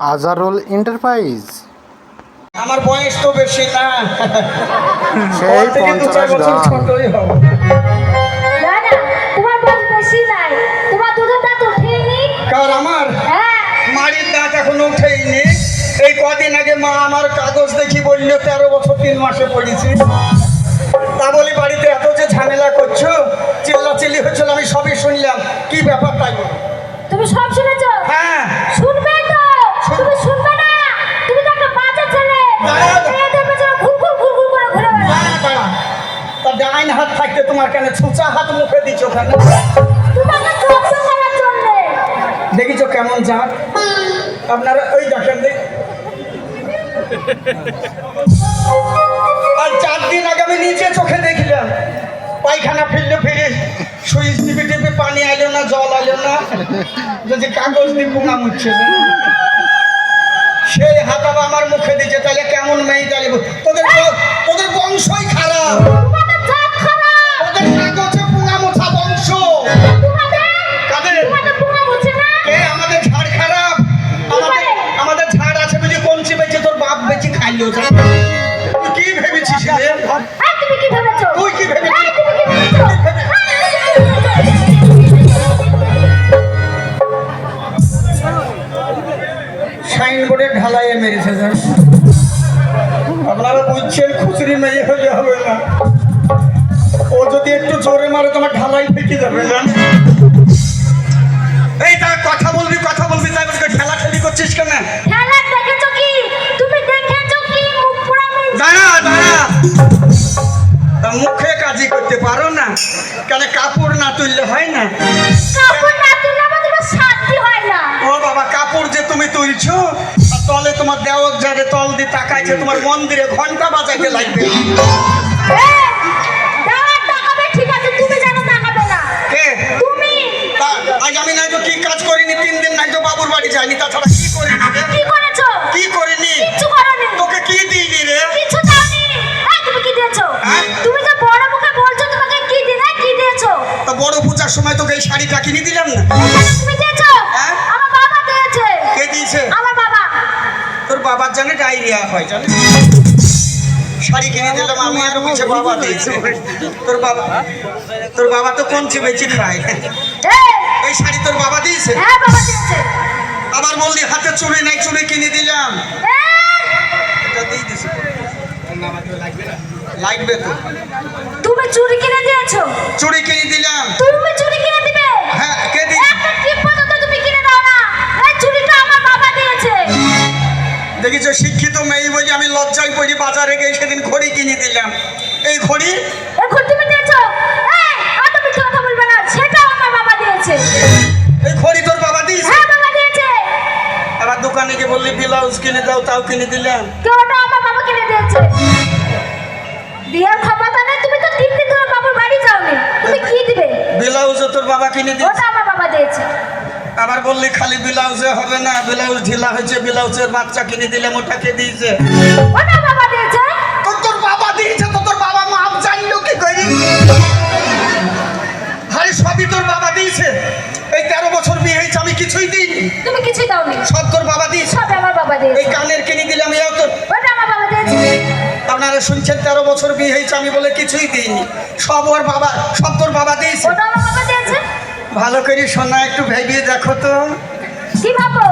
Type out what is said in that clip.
Azharul enterprise আমার বয়স তো বেশি না সেই পঞ্চাশ ছোটই হব। না না তোমার বয়স বেশি নাই। তোমার দুধের দাঁত উঠেনি কার আমার? হ্যাঁ। দাঁত এখন উঠেইনি। এই কদিন আগে মা আমার কাগজ দেখি বলল তেরো বছর তিন মাসে পড়েছি। তা বলি বাড়িতে এত যে ঝামেলা করছ চিল্লা চিল্লি হচ্ছিল আমি সবই শুনলাম। কি ব্যাপার তাই তুমি সব শুনেছো? হাত থাকতে তোমার কেন ছুঁচা হাত মুখে দিচ্ছ কেন? দেখিছো কেমন যাক আপনারা ওই দেখেন দেখ। আর চার দিন আগে আমি নিচে চোখে দেখলাম। পায়খানা ফিরলে ফিরে সুইচ টিপে টিপে পানি আইলো না, জল আইলো না। যদি কাগজ দিয়ে পোঙা মুচ্ছে না। সেই হাতাবা আমার মুখে দিচ্ছে, তাহলে কেমন মেয়ে তাহলে? তোদের তোদের বংশই খারাপ। খাইলো কি ভেবেছিস রে? তুমি কি ভেবেছো? তুই কি ভেবেছিস? সাইনবোর্ডে ঢালাইয়ে মেরেছে স্যার আপনারা বুঝছেন খুচরি মেয়ে হলে হবে না। ও যদি একটু জোরে মারে তোমার ঢালাই ফেঁকে যাবে না এই তা কথা বলবি কথা বলবি তাই বলবি খেলা খেলি করছিস কেন? কাজই করতে পারো না। কেন কাপড় না তুললে হয় না? কাপড় না তুললে শান্তি হয় না। ও বাবা কাপড় যে তুমি তুলছো আর তলে তোমার দেওয়ার যারে তল দিয়ে তাকাইছে তোমার মন্দিরে ঘণ্টা বাজাইতে লাগবে। আজ আমি নাই তো কি কাজ করিনি তিন দিন নাই তো বাবুর বাড়ি যাইনি তাছাড়া কি করিনি এই শাড়িটা কিনে দিলাম না? তুমি দিয়েছ? হ্যাঁ? আমার বাবা দিয়েছে। কে দিয়েছে? আমার বাবা। তোর বাবার জানে ডায়রিয়া হয় জানে শাড়ি কিনে দিলাম আমি আর বাবা দিয়েছে। তোর বাবা তোর বাবা তো কমছে বেশি খায়। এই, শাড়ি তোর বাবা দিয়েছে? হ্যাঁ বাবা দিয়েছে। আবার বললি হাতে চুড়ি নাই চুড়ি কিনে দিলাম। এটা দিয়ে দিছি। লাগবে তো। তুমি চুরি কিনে দিয়েছ? চুড়ি কিনে দিলাম। তুমি দেখিছো শিক্ষিত মেয়ে বলি আমি লজ্জায় পড়ি বাজারে গিয়ে সেদিন ঘড়ি কিনে দিলাম। এই ঘড়ি? এখন তুমি দিয়েছ এই আর তুমি কথা বলবে না? সেটা আমার বাবা দিয়েছে। এই ঘড়ি তোর বাবা দিয়েছে? হ্যাঁ বাবা দিয়েছে। আবার দোকানে গিয়ে বললি ব্লাউজ কিনে দাও তাও কিনে দিলাম। কেউটা আমার বাবা কিনে দিয়েছে। দিয়ার ক্ষমতা নেই তুমি তো তিন দিন ধরে বাবুর বাড়ি যাওনি। তুমি কি দিবে? ব্লাউজও তোর বাবা কিনে দিয়েছে। ওটা আমার বাবা দিয়েছে। আবার বললি খালি ব্লাউজে হবে না ব্লাউজ ঢিলা হয়েছে ব্লাউজের বাচ্চা কিনে দিলে ওটা কে দিয়েছে? ওটা বাবা দিয়েছে। তোর বাবা দিয়েছে তো তোর বাবা মাপ জানলো কি করি? আরে সবই তোর বাবা দিয়েছে। এই তেরো বছর বিয়ে হয়েছে আমি কিছুই দিইনি। তুমি কিছুই দাওনি। সব তোর বাবা দিয়েছে। সব আমার বাবা এই কানের কিনে দিলাম এও তোর ওটা আমার বাবা দিয়েছে। আপনারা শুনছেন তেরো বছর বিয়ে হয়েছে আমি বলে কিছুই দিইনি। সব ওর বাবা সব তোর বাবা দিয়েছে। ওটা আমার বাবা দিয়েছে। ভালো করে শোনা একটু ভেবে দেখো তো। কি ভাবো?